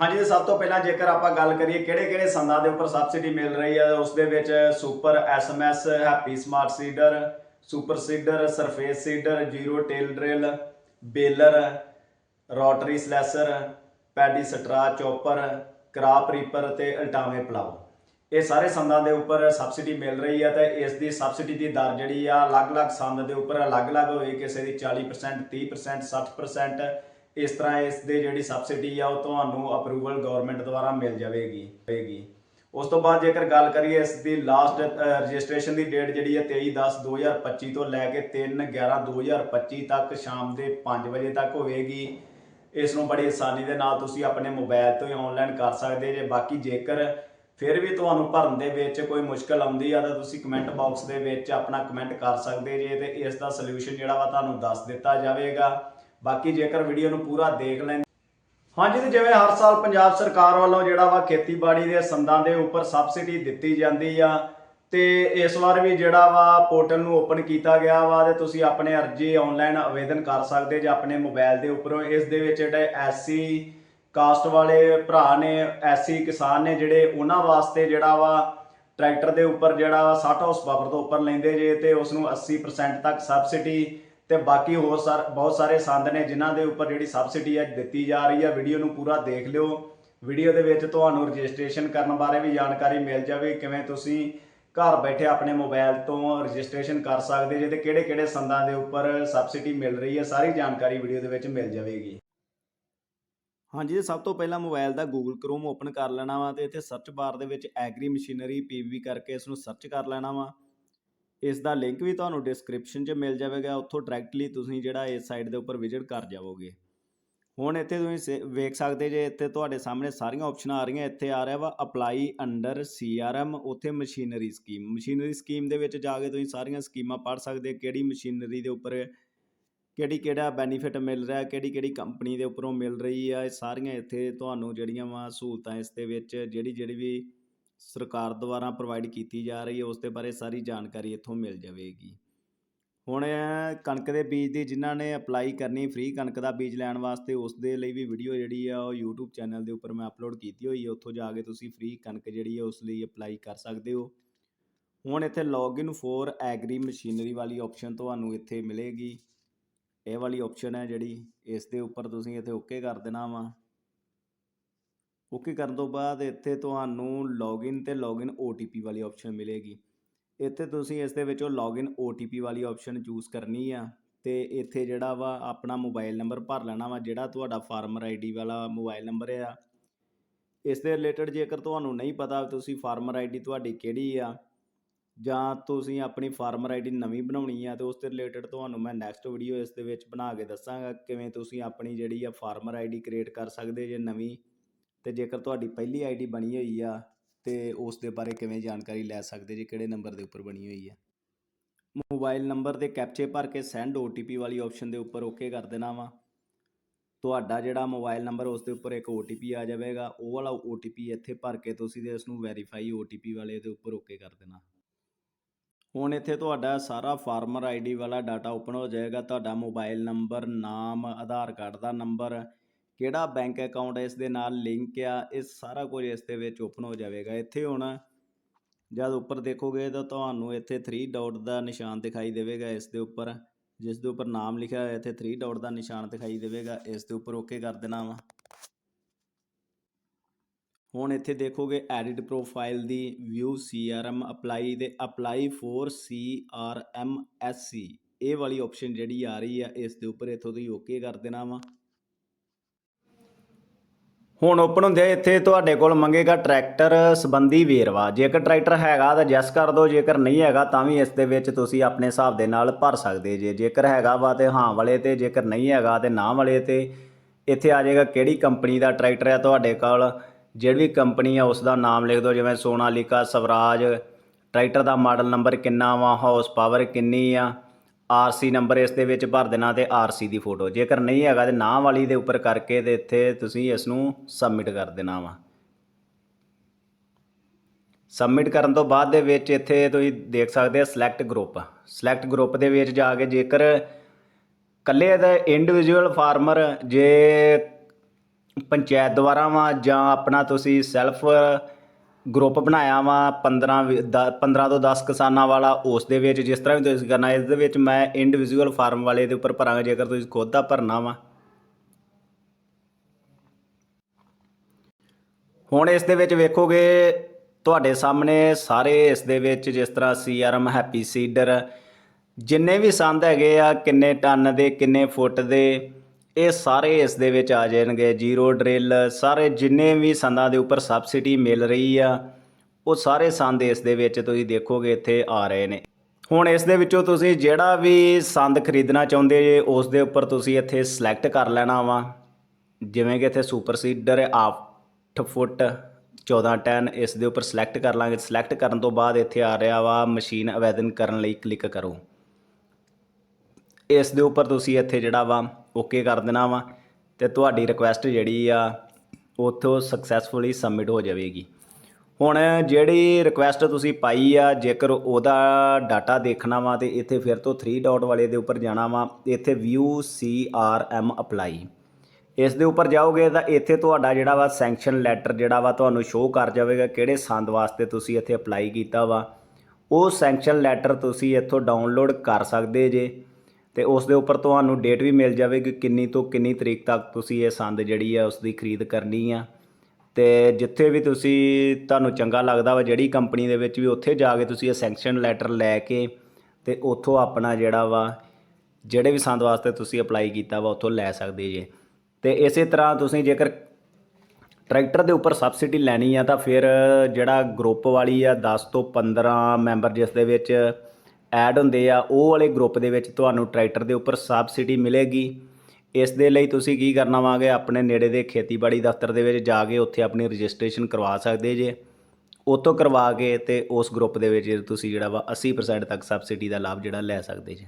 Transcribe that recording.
ਹਾਂਜੀ ਤੇ ਸਭ ਤੋਂ ਪਹਿਲਾਂ ਜੇਕਰ ਆਪਾਂ ਗੱਲ ਕਰੀਏ ਕਿਹੜੇ ਕਿਹੜੇ ਸੰਦਾਂ ਦੇ ਉੱਪਰ ਸਬਸਿਡੀ ਮਿਲ ਰਹੀ ਹੈ, ਉਸ ਦੇ ਵਿੱਚ super SMS, happy smart seeder, super seeder, surface seeder, zero till drill, baler, rotary slasher, paddy straw chopper, crop reaper ਤੇ ਅਲਟਾਵੇਂ ਪਲਾਓ। ਇਹ ਸਾਰੇ ਸੰਦਾਂ ਦੇ ਉੱਪਰ ਸਬਸਿਡੀ ਮਿਲ ਰਹੀ ਹੈ ਤੇ ਇਸ ਦੀ ਸਬਸਿਡੀ ਦੀ ਦਰ ਜਿਹੜੀ ਆ ਅਲੱਗ-ਅਲੱਗ ਸੰਦ ਦੇ ਉੱਪਰ ਅਲੱਗ-ਅਲੱਗ ਹੋਏ ਕਿਸੇ ਦੀ 40% 30% 60% ਇਸ ਤਰ੍ਹਾਂ ਇਸ ਦੇ ਜਿਹੜੀ ਸਬਸਿਡੀ ਆ ਉਹ ਤੁਹਾਨੂੰ ਅਪਰੂਵਲ ਗਵਰਨਮੈਂਟ ਦੁਆਰਾ ਮਿਲ ਜਾਵੇਗੀ ਹੋਏਗੀ ਉਸ ਤੋਂ ਬਾਅਦ ਜੇਕਰ ਗੱਲ ਕਰੀਏ ਇਸ ਦੀ ਲਾਸਟ ਰਜਿਸਟ੍ਰੇਸ਼ਨ ਦੀ ਡੇਟ ਜਿਹੜੀ ਹੈ 23/10/2025 ਤੋਂ ਲੈ ਕੇ 3/11/2025 ਤੱਕ ਸ਼ਾਮ ਦੇ 5 ਵਜੇ ਤੱਕ ਹੋਵੇਗੀ। ਇਸ ਨੂੰ ਬੜੀ ਆਸਾਨੀ ਦੇ ਨਾਲ ਤੁਸੀਂ ਆਪਣੇ ਮੋਬਾਈਲ ਤੋਂ ਹੀ ਆਨਲਾਈਨ ਕਰ ਸਕਦੇ ਜੇ। ਬਾਕੀ ਜੇਕਰ ਫਿਰ ਵੀ ਤੁਹਾਨੂੰ ਭਰਨ ਦੇ ਵਿੱਚ ਕੋਈ ਮੁਸ਼ਕਲ ਆਉਂਦੀ ਆ ਤਾਂ ਤੁਸੀਂ ਕਮੈਂਟ ਬਾਕਸ ਦੇ ਵਿੱਚ ਆਪਣਾ ਕਮੈਂਟ ਕਰ ਸਕਦੇ ਜੇ ਤੇ ਇਸ ਦਾ ਸੋਲੂਸ਼ਨ ਜਿਹੜਾ ਵਾ ਤੁਹਾਨੂੰ ਦੱਸ ਦਿੱਤਾ ਜਾਵੇਗਾ। ਬਾਕੀ ਜੇਕਰ ਵੀਡੀਓ ਨੂੰ ਪੂਰਾ ਦੇਖ ਲੈਣ ਹਾਂਜੀ, ਤੇ ਜਿਵੇਂ ਹਰ ਸਾਲ ਪੰਜਾਬ ਸਰਕਾਰ ਵੱਲੋਂ ਜਿਹੜਾ ਵਾ ਖੇਤੀਬਾੜੀ ਦੇ ਸੰਦਾਂ ਦੇ ਉੱਪਰ ਸਬਸਿਡੀ ਦਿੱਤੀ ਜਾਂਦੀ ਆ, ਤੇ ਇਸ ਵਾਰ ਵੀ ਜਿਹੜਾ ਵਾ ਪੋਰਟਲ ਨੂੰ ਓਪਨ ਕੀਤਾ ਗਿਆ ਵਾ, ਤੇ ਤੁਸੀਂ ਆਪਣੇ ਅਰਜੀ ਆਨਲਾਈਨ ਆਵੇਦਨ ਕਰ ਸਕਦੇ ਜੇ ਆਪਣੇ ਮੋਬਾਈਲ ਦੇ ਉੱਪਰੋਂ। ਇਸ ਦੇ ਵਿੱਚ ਜਿਹੜੇ ਐਸਸੀ ਕਾਸਟ ਵਾਲੇ ਭਰਾ ਨੇ, ਐਸਸੀ ਕਿਸਾਨ ਨੇ ਜਿਹੜੇ, ਉਹਨਾਂ ਵਾਸਤੇ ਜਿਹੜਾ ਵਾ ਟਰੈਕਟਰ ਦੇ ਉੱਪਰ ਜਿਹੜਾ ਵਾ 60 ਹਾਰਸ ਪਾਵਰ ਤੋਂ ਉੱਪਰ ਲੈਂਦੇ ਜੇ, ਤੇ ਉਸ ਨੂੰ 80% ਤੱਕ ਸਬਸਿਡੀ ਤੇ ਬਾਕੀ ਹੋਰ ਸਾਰ ਬਹੁਤ ਸਾਰੇ ਸੰਦ ਨੇ ਜਿਨ੍ਹਾਂ ਦੇ ਉੱਪਰ ਜਿਹੜੀ ਸਬਸਿਡੀ ਹੈ ਦਿੱਤੀ ਜਾ ਰਹੀ ਹੈ ਵੀਡੀਓ ਨੂੰ ਪੂਰਾ ਦੇਖ ਲਿਓ। ਵੀਡੀਓ ਦੇ ਵਿੱਚ ਤੁਹਾਨੂੰ ਰਜਿਸਟ੍ਰੇਸ਼ਨ ਕਰਨ ਬਾਰੇ ਵੀ ਜਾਣਕਾਰੀ ਮਿਲ ਜਾਵੇ। ਕਿਵੇਂ ਤੁਸੀਂ ਘਰ ਬੈਠੇ ਆਪਣੇ ਮੋਬਾਈਲ ਤੋਂ ਰਜਿਸਟ੍ਰੇਸ਼ਨ ਕਰ ਸਕਦੇ ਜੇ ਤੇ ਕਿਹੜੇ ਕਿਹੜੇ ਸੰਦਾਂ ਦੇ ਉੱਪਰ ਸਬਸਿਡੀ ਮਿਲ ਰਹੀ ਹੈ ਸਾਰੀ ਜਾਣਕਾਰੀ ਵੀਡੀਓ ਦੇ ਵਿੱਚ ਮਿਲ ਜਾਵੇਗੀ। ਹਾਂਜੀ, ਤੇ ਸਭ ਤੋਂ ਪਹਿਲਾਂ ਮੋਬਾਈਲ ਦਾ Google Chrome ਓਪਨ ਕਰ ਲੈਣਾ ਵਾ ਤੇ ਇੱਥੇ ਸਰਚ ਬਾਰ ਦੇ ਵਿੱਚ ਐਗਰੀ ਮਸ਼ੀਨਰੀ ਪੀਵੀ ਕਰਕੇ ਇਸ ਨੂੰ ਸਰਚ ਕਰ ਲੈਣਾ ਵਾ। ਇਸ ਦਾ ਲਿੰਕ ਵੀ ਤੁਹਾਨੂੰ ਡਿਸਕ੍ਰਿਪਸ਼ਨ 'ਚ ਮਿਲ ਜਾਵੇਗਾ, ਉੱਥੋਂ ਡਾਇਰੈਕਟਲੀ ਤੁਸੀਂ ਜਿਹੜਾ ਇਸ ਸਾਈਟ ਦੇ ਉੱਪਰ ਵਿਜ਼ਿਟ ਕਰ ਜਾਵੋਗੇ। ਹੁਣ ਇੱਥੇ ਤੁਸੀਂ ਸੇ- ਵੇਖ ਸਕਦੇ ਜੇ ਇੱਥੇ ਤੁਹਾਡੇ ਸਾਹਮਣੇ ਸਾਰੀਆਂ ਆਪਸ਼ਨਾਂ ਆ ਰਹੀਆਂ, ਇੱਥੇ ਆ ਰਿਹਾ ਵਾ ਅਪਲਾਈ ਅੰਡਰ ਸੀਆਰਐਮ ਉੱਥੇ ਮਸ਼ੀਨਰੀ ਸਕੀਮ ਮਸ਼ੀਨਰੀ ਸਕੀਮ ਦੇ ਵਿੱਚ ਜਾ ਕੇ ਤੁਸੀਂ ਸਾਰੀਆਂ ਸਕੀਮਾਂ ਪੜ੍ਹ ਸਕਦੇ, ਕਿਹੜੀ ਮਸ਼ੀਨਰੀ ਦੇ ਉੱਪਰ ਕਿਹੜੀ ਕਿਹੜਾ ਬੈਨੀਫਿਟ ਮਿਲ ਰਿਹਾ, ਕਿਹੜੀ ਕਿਹੜੀ ਕੰਪਨੀ ਦੇ ਉੱਪਰੋਂ ਮਿਲ ਰਹੀ ਆ, ਇਹ ਸਾਰੀਆਂ ਇੱਥੇ ਤੁਹਾਨੂੰ ਜਿਹੜੀਆਂ ਵਾ ਸਹੂਲਤਾਂ ਇਸ ਦੇ ਵਿੱਚ, ਜਿਹੜੀ ਜਿਹੜੀ ਵੀ ਸਰਕਾਰ ਦੁਆਰਾ ਪ੍ਰੋਵਾਈਡ ਕੀਤੀ ਜਾ ਰਹੀ ਹੈ, ਉਸ ਦੇ ਬਾਰੇ ਸਾਰੀ ਜਾਣਕਾਰੀ ਇੱਥੋਂ ਮਿਲ ਜਾਵੇਗੀ। ਹੁਣ ਕਣਕ ਦੇ ਬੀਜ ਦੀ ਜਿਨ੍ਹਾਂ ਨੇ ਅਪਲਾਈ ਕਰਨੀ ਫ੍ਰੀ ਕਣਕ ਦਾ ਬੀਜ ਲੈਣ ਵਾਸਤੇ, ਉਸ ਦੇ ਲਈ ਵੀ ਵੀਡੀਓ ਜਿਹੜੀ ਆ, ਉਹ YouTube ਚੈਨਲ ਦੇ ਉੱਪਰ ਮੈਂ ਅਪਲੋਡ ਕੀਤੀ ਹੋਈ ਹੈ ਉੱਥੋਂ ਜਾ ਕੇ ਤੁਸੀਂ ਫ੍ਰੀ ਕਣਕ ਜਿਹੜੀ ਹੈ ਉਸ ਲਈ ਅਪਲਾਈ ਕਰ ਸਕਦੇ ਹੋ। ਹੁਣ ਇੱਥੇ ਲੌਗਇਨ ਫੋਰ ਐਗਰੀ ਮਸ਼ੀਨਰੀ ਵਾਲੀ ਆਪਸ਼ਨ ਤੁਹਾਨੂੰ ਇੱਥੇ ਮਿਲੇਗੀ। ਇਹ ਵਾਲੀ ਆਪਸ਼ਨ ਹੈ ਜਿਹੜੀ, ਇਸ ਦੇ ਉੱਪਰ ਤੁਸੀਂ ਇੱਥੇ ਓਕੇ ਕਰ ਦੇਣਾ ਵਾ। ਓਕੇ ਕਰਨ ਤੋਂ ਬਾਅਦ ਇੱਥੇ ਤੁਹਾਨੂੰ ਲੌਗਇਨ ਤੇ ਲੌਗਇਨ OTP ਵਾਲੀ ਆਪਸ਼ਨ ਮਿਲੇਗੀ। ਇੱਥੇ ਤੁਸੀਂ ਇਸ ਦੇ ਵਿੱਚੋਂ ਲੌਗਇਨ OTP ਵਾਲੀ ਆਪਸ਼ਨ ਚੂਜ਼ ਕਰਨੀ ਆ ਤੇ ਇੱਥੇ ਜਿਹੜਾ ਵਾ ਆਪਣਾ ਮੋਬਾਈਲ ਨੰਬਰ ਭਰ ਲੈਣਾ ਵਾ, ਜਿਹੜਾ ਤੁਹਾਡਾ ਫਾਰਮਰ ਆਈਡੀ ਵਾਲਾ ਮੋਬਾਈਲ ਨੰਬਰ ਆ। ਇਸ ਦੇ ਰਿਲੇਟਡ ਜੇਕਰ ਤੁਹਾਨੂੰ ਨਹੀਂ ਪਤਾ, ਤੁਸੀਂ ਫਾਰਮਰ ਆਈਡੀ ਤੁਹਾਡੀ ਕਿਹੜੀ ਆ? ਜਾਂ ਤੁਸੀਂ ਆਪਣੀ ਫਾਰਮਰ ਆਈਡੀ ਨਵੀਂ ਬਣਾਉਣੀ ਆ ਤੇ ਉਸ ਦੇ ਰਿਲੇਟਡ ਤੁਹਾਨੂੰ ਮੈਂ ਨੈਕਸਟ ਵੀਡੀਓ ਇਸ ਦੇ ਵਿੱਚ ਬਣਾ ਕੇ ਦੱਸਾਂਗਾ ਕਿਵੇਂ ਤੁਸੀਂ ਆਪਣੀ ਜਿਹੜੀ ਆ ਫਾਰਮਰ ਆਈਡੀ ਕ੍ਰੀਏਟ ਕਰ ਸਕਦੇ ਜੇ ਨਵੀਂ। ਅਤੇ ਜੇਕਰ ਤੁਹਾਡੀ ਪਹਿਲੀ ਆਈ ਡੀ ਬਣੀ ਹੋਈ ਆ, ਤੇ ਉਸ ਦੇ ਬਾਰੇ ਕਿਵੇਂ ਜਾਣਕਾਰੀ ਲੈ ਸਕਦੇ ਜੇ, ਕਿਹੜੇ ਨੰਬਰ ਦੇ ਉੱਪਰ ਬਣੀ ਹੋਈ ਆ। ਮੋਬਾਈਲ ਨੰਬਰ ਦੇ ਕੈਪਚੇ ਭਰ ਕੇ ਸੈਂਡ ਓ ਟੀ ਪੀ ਵਾਲੀ ਆਪਸ਼ਨ ਦੇ ਉੱਪਰ ਓਕੇ ਕਰ ਦੇਣਾ ਵਾ। ਤੁਹਾਡਾ ਜਿਹੜਾ ਮੋਬਾਈਲ ਨੰਬਰ, ਉਸ ਦੇ ਉੱਪਰ ਇੱਕ ਓ ਟੀ ਪੀ ਆ ਜਾਵੇਗਾ। ਉਹ ਵਾਲਾ ਓ ਟੀ ਪੀ ਇੱਥੇ ਭਰ ਕੇ ਤੁਸੀਂ ਤੇ ਇਸ ਨੂੰ ਵੈਰੀਫਾਈ ਪੀ ਵਾਲੇ ਦੇ ਉੱਪਰ ਓਕੇ ਕਰ ਦੇਣਾ। ਹੁਣ ਇੱਥੇ ਤੁਹਾਡਾ ਸਾਰਾ ਫਾਰਮਰ ਆਈਡੀ ਵਾਲਾ ਡਾਟਾ ਓਪਨ ਹੋ ਜਾਏਗਾ। ਤੁਹਾਡਾ ਮੋਬਾਈਲ ਨੰਬਰ, ਨਾਮ, ਆਧਾਰ ਕਾਰਡ ਦਾ ਨੰਬਰ ਕਿਹੜਾ ਬੈਂਕ ਅਕਾਊਂਟ ਇਸ ਦੇ ਨਾਲ ਲਿੰਕ ਆ, ਇਹ ਸਾਰਾ ਕੁਝ ਇਸ ਦੇ ਵਿੱਚ ਓਪਨ ਹੋ ਜਾਵੇਗਾ। ਇੱਥੇ ਹੁਣ ਜਦ ਉੱਪਰ ਦੇਖੋਗੇ ਤਾਂ ਤੁਹਾਨੂੰ ਇੱਥੇ 3 ਡਾਟ ਦਾ ਨਿਸ਼ਾਨ ਦਿਖਾਈ ਦੇਵੇਗਾ ਇਸ ਦੇ ਉੱਪਰ, ਜਿਸ ਦੇ ਉੱਪਰ ਨਾਮ ਲਿਖਿਆ ਹੋਇਆ, ਇੱਥੇ 3 ਡਾਟ ਦਾ ਨਿਸ਼ਾਨ ਦਿਖਾਈ ਦੇਵੇਗਾ, ਇਸ ਦੇ ਉੱਪਰ ਓਕੇ ਕਰ ਦੇਣਾ ਵਾ। ਹੁਣ ਇੱਥੇ ਦੇਖੋਗੇ ਐਡਿਟ ਪ੍ਰੋਫਾਈਲ ਦੀ ਵਿਊ ਸੀਆਰਐਮ ਅਪਲਾਈ ਤੇ ਅਪਲਾਈ ਫੋਰ ਸੀਆਰਐਮਐਸਸੀ ਇਹ ਵਾਲੀ ਆਪਸ਼ਨ ਜਿਹੜੀ ਆ ਰਹੀ ਆ, ਇਸ ਦੇ ਉੱਪਰ ਇੱਥੋਂ ਤੁਸੀਂ ਓਕੇ ਕਰ ਦੇਣਾ ਵਾ। ਹੁਣ ਓਪਨ ਹੁੰਦੇ ਇੱਥੇ ਤੁਹਾਡੇ ਕੋਲ ਮੰਗੇਗਾ ਟਰੈਕਟਰ ਸੰਬੰਧੀ ਵੇਰਵਾ। ਜੇਕਰ ਟਰੈਕਟਰ ਹੈਗਾ ਤਾਂ ਜੈਸ ਕਰ ਦਿਓ ਜੇਕਰ ਨਹੀਂ ਹੈਗਾ ਤਾਂ ਵੀ ਇਸ ਦੇ ਵਿੱਚ ਤੁਸੀਂ ਆਪਣੇ ਹਿਸਾਬ ਦੇ ਨਾਲ ਭਰ ਸਕਦੇ ਜੇ। ਜੇਕਰ ਹੈਗਾ ਵਾ ਤੇ ਹਾਂ ਵਾਲੇ ਤੇ, ਜੇਕਰ ਨਹੀਂ ਹੈਗਾ ਤੇ ਨਾ ਵਾਲੇ ਤੇ। ਇੱਥੇ ਆ ਜਾਏਗਾ ਕਿਹੜੀ ਕੰਪਨੀ ਦਾ ਟਰੈਕਟਰ ਹੈ ਤੁਹਾਡੇ ਕੋਲ? ਜਿਹੜੀ ਕੰਪਨੀ ਆ ਉਸ ਦਾ ਨਾਮ ਲਿਖ ਦਿਓ ਜਿਵੇਂ ਸੋਨਾਲੀਕਾ ਸਵਰਾਜ। ਟਰੈਕਟਰ ਦਾ ਮਾਡਲ ਨੰਬਰ ਕਿੰਨਾ ਵਾ, ਹਾਊਸ ਪਾਵਰ ਕਿੰਨੀ ਆ? ਆਰਸੀ ਨੰਬਰ ਇਸ ਦੇ ਵਿੱਚ ਭਰ ਦੇਣਾ ਤੇ ਆਰਸੀ ਦੀ ਫੋਟੋ। ਜੇਕਰ ਨਹੀਂ ਹੈਗਾ ਤੇ ਨਾਂ ਵਾਲੀ ਦੇ ਉੱਪਰ ਕਰਕੇ ਤੇ ਇੱਥੇ ਤੁਸੀਂ ਇਸ ਨੂੰ ਸਬਮਿਟ ਕਰ ਦੇਣਾ ਵਾ। ਸਬਮਿਟ ਕਰਨ ਤੋਂ ਬਾਅਦ ਦੇ ਵਿੱਚ ਇੱਥੇ ਤੁਸੀਂ ਦੇਖ ਸਕਦੇ ਆ ਸਿਲੈਕਟ ਗਰੁੱਪ ਸਿਲੈਕਟ ਗਰੁੱਪ ਦੇ ਵਿੱਚ ਜਾ ਕੇ ਜੇਕਰ ਕੱਲੇ ਦਾ ਇੰਡੀਵਿਜੂਅਲ ਫਾਰਮਰ ਜੇ ਪੰਚਾਇਤ ਦੁਆਰਾ ਵਾ ਜਾਂ ਆਪਣਾ ਤੁਸੀਂ ਸੈਲਫ ਗਰੁੱਪ ਬਣਾਇਆ ਵਾ 15 ਵੀ- ਦ- 15 ਤੋਂ 10 ਕਿਸਾਨਾਂ ਵਾਲਾ, ਉਸ ਦੇ ਵਿੱਚ ਜਿਸ ਤਰ੍ਹਾਂ ਵੀ ਤੁਸੀਂ ਕਰਨਾ, ਇਸ ਦੇ ਵਿੱਚ ਮੈਂ ਇੰਡੀਵਿਜੂਅਲ ਫਾਰਮ ਵਾਲੇ ਦੇ ਉੱਪਰ ਭਰਾਂਗਾ, ਜੇਕਰ ਤੁਸੀਂ ਖੁਦ ਦਾ ਭਰਨਾ ਵਾ। ਹੁਣ ਇਸ ਦੇ ਵਿੱਚ ਵੇਖੋਗੇ, ਤੁਹਾਡੇ ਸਾਹਮਣੇ ਸਾਰੇ ਇਸ ਦੇ ਵਿੱਚ ਜਿਸ ਤਰ੍ਹਾਂ ਸੀਆਰਐਮ ਹੈਪੀ ਸੀਡਰ ਜਿੰਨੇ ਵੀ ਸੰਦ ਹੈਗੇ ਆ, ਕਿੰਨੇ ਟਨ ਦੇ, ਕਿੰਨੇ ਫੁੱਟ ਦੇ ਇਹ ਸਾਰੇ ਇਸ ਦੇ ਵਿੱਚ ਆ ਜਾਣਗੇ, ਜ਼ੀਰੋ ਡਰਿਲ, ਸਾਰੇ ਜਿੰਨੇ ਵੀ ਸੰਦਾਂ ਦੇ ਉੱਪਰ ਸਬਸਿਡੀ ਮਿਲ ਰਹੀ ਆ, ਉਹ ਸਾਰੇ ਸੰਦ ਇਸ ਦੇ ਵਿੱਚ ਤੁਸੀਂ ਦੇਖੋਗੇ ਇੱਥੇ ਆ ਰਹੇ ਨੇ। ਹੁਣ ਇਸ ਦੇ ਵਿੱਚੋਂ ਤੁਸੀਂ ਜਿਹੜਾ ਵੀ ਸੰਦ ਖਰੀਦਣਾ ਚਾਹੁੰਦੇ ਜੇ, ਉਸ ਦੇ ਉੱਪਰ ਤੁਸੀਂ ਇੱਥੇ ਸਿਲੈਕਟ ਕਰ ਲੈਣਾ ਵਾ। ਜਿਵੇਂ ਕਿ ਇੱਥੇ ਸੁਪਰ ਸੀਡਰ ਹੈ 8 ਫੁੱਟ 14 ਟਨ ਇਸ ਦੇ ਉੱਪਰ ਸਿਲੈਕਟ ਕਰ ਲਾਂਗੇ। ਸਿਲੈਕਟ ਕਰਨ ਤੋਂ ਬਾਅਦ ਇੱਥੇ ਆ ਰਿਹਾ ਵਾ ਮਸ਼ੀਨ ਆਵੇਦਨ ਕਰਨ ਲਈ ਕਲਿੱਕ ਕਰੋ। ਇਸ ਦੇ ਉੱਪਰ ਤੁਸੀਂ ਇੱਥੇ ਜਿਹੜਾ ਵਾ ਓਕੇ ਕਰ ਦੇਣਾ ਵਾ ਤੇ ਤੁਹਾਡੀ ਰਿਕੁਐਸਟ ਜਿਹੜੀ ਆ, ਉੱਥੋਂ ਸਕਸੈਸਫੁਲੀ ਸਬਮਿਟ ਹੋ ਜਾਵੇਗੀ। ਹੁਣ ਜਿਹੜੀ ਰਿਕੁਐਸਟ ਤੁਸੀਂ ਪਾਈ ਆ, ਜੇਕਰ ਉਹਦਾ ਡਾਟਾ ਦੇਖਣਾ ਵਾ ਤੇ ਇੱਥੇ ਫਿਰ ਤੋਂ 3 ਡਾਟ ਵਾਲੇ ਦੇ ਉੱਪਰ ਜਾਣਾ ਵਾ, ਇੱਥੇ view C R M apply ਇਸ ਦੇ ਉੱਪਰ ਜਾਓਗੇ ਤਾਂ ਇੱਥੇ ਤੁਹਾਡਾ ਜਿਹੜਾ ਵਾ ਸੈਂਕਸ਼ਨ ਲੈਟਰ ਜਿਹੜਾ ਵਾ ਤੁਹਾਨੂੰ ਸ਼ੋਅ ਕਰ ਜਾਵੇਗਾ ਕਿਹੜੇ ਸੰਦ ਵਾਸਤੇ ਤੁਸੀਂ ਇੱਥੇ ਅਪਲਾਈ ਕੀਤਾ ਵਾ। ਉਹ ਸੈਂਕਸ਼ਨ ਲੈਟਰ ਤੁਸੀਂ ਇੱਥੋਂ ਡਾਊਨਲੋਡ ਕਰ ਸਕਦੇ ਜੇ। ਤੇ ਉਸ ਦੇ ਉੱਪਰ ਤੁਹਾਨੂੰ ਡੇਟ ਵੀ ਮਿਲ ਜਾਵੇਗੀ ਕਿੰਨੀ ਤੋਂ ਕਿੰਨੀ ਤਰੀਕ ਤੱਕ ਤੁਸੀਂ ਇਹ ਸੰਦ ਜਿਹੜੀ ਆ ਉਸ ਦੀ ਖਰੀਦ ਕਰਨੀ ਆ। ਤੇ ਜਿੱਥੇ ਵੀ ਤੁਸੀਂ, ਤੁਹਾਨੂੰ ਚੰਗਾ ਲੱਗਦਾ ਵਾ ਜਿਹੜੀ ਕੰਪਨੀ ਦੇ ਵਿੱਚ ਵੀ ਉੱਥੇ ਜਾ ਕੇ ਤੁਸੀਂ ਇਹ ਸੈਂਕਸ਼ਨ ਲੈਟਰ ਲੈ ਕੇ ਤੇ ਉੱਥੋਂ ਆਪਣਾ ਜਿਹੜਾ ਵਾ, ਜਿਹੜੇ ਵੀ ਸੰਦ ਵਾਸਤੇ ਤੁਸੀਂ ਅਪਲਾਈ ਕੀਤਾ ਵਾ ਉੱਥੋਂ ਲੈ ਸਕਦੇ ਜੇ। ਤੇ ਇਸੇ ਤਰ੍ਹਾਂ ਤੁਸੀਂ ਜੇਕਰ ਟਰੈਕਟਰ ਦੇ ਉੱਪਰ ਸਬਸਿਡੀ ਲੈਣੀ ਆ ਤਾਂ ਫਿਰ ਜਿਹੜਾ ਗਰੁੱਪ ਵਾਲੀ ਆ 10 ਤੋਂ 15 ਮੈਂਬਰ ਜਿਸ ਦੇ ਵਿੱਚ ਐਡ ਹੁੰਦੇ ਆ, ਉਹ ਵਾਲੇ ਗਰੁੱਪ ਦੇ ਵਿੱਚ ਤੁਹਾਨੂੰ ਟਰੈਕਟਰ ਦੇ ਉੱਪਰ ਸਬਸਿਡੀ ਮਿਲੇਗੀ। ਇਸ ਦੇ ਲਈ ਤੁਸੀਂ ਕੀ ਕਰਨਾ ਵਾਂਗੇ, ਆਪਣੇ ਨੇੜੇ ਦੇ ਖੇਤੀਬਾੜੀ ਦਫ਼ਤਰ ਦੇ ਵਿੱਚ ਜਾ ਕੇ ਉੱਥੇ ਆਪਣੀ ਰਜਿਸਟ੍ਰੇਸ਼ਨ ਕਰਵਾ ਸਕਦੇ ਜੇ। ਉਤੋਂ ਕਰਵਾ ਕੇ ਤੇ ਉਸ ਗਰੁੱਪ ਦੇ ਵਿੱਚ ਤੁਸੀਂ ਜਿਹੜਾ ਵਾ 80% ਤੱਕ ਸਬਸਿਡੀ ਦਾ ਲਾਭ ਜਿਹੜਾ ਲੈ ਸਕਦੇ ਜੇ।